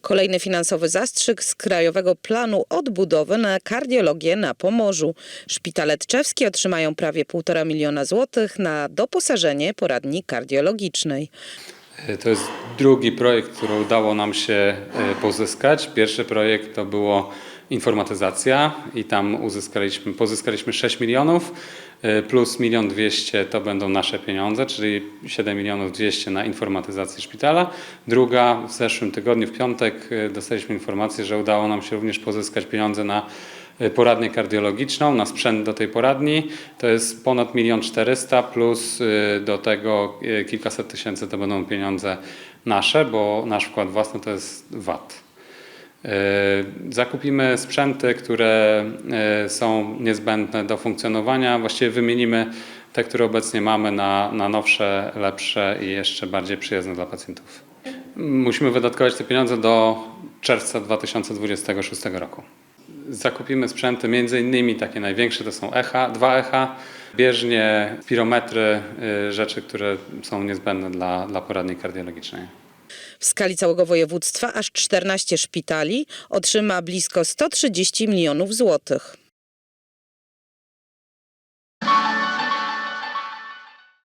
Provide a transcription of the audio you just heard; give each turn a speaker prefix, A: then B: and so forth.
A: Kolejny finansowy zastrzyk z Krajowego Planu Odbudowy na kardiologię na Pomorzu. Szpitale tczewskie otrzymają prawie 1,5 miliona złotych na doposażenie poradni kardiologicznej.
B: To jest drugi projekt, który udało nam się e, pozyskać. Pierwszy projekt to było informatyzacja i tam uzyskaliśmy, pozyskaliśmy 6 milionów e, plus milion 200 to będą nasze pieniądze, czyli 7 milionów 200 na informatyzację szpitala. Druga w zeszłym tygodniu, w piątek e, dostaliśmy informację, że udało nam się również pozyskać pieniądze na e, poradnię kardiologiczną, na sprzęt do tej poradni. To jest ponad milion 400 plus y, do tego y, kilkaset tysięcy to będą pieniądze nasze, bo nasz wkład własny to jest VAT. Y, Zakupimy sprzęty, które y, są niezbędne do funkcjonowania. Właściwie wymienimy te, które obecnie mamy na, na nowsze, lepsze i jeszcze bardziej przyjazne dla pacjentów. Musimy wydatkować te pieniądze do czerwca 2026 roku. Zakupimy sprzęty, między innymi takie największe to są echa, dwa echa, bieżnie, spirometry, y, rzeczy, które są niezbędne dla, dla poradni kardiologicznej.
A: W skali całego województwa aż 14 szpitali otrzyma blisko 130 milionów złotych.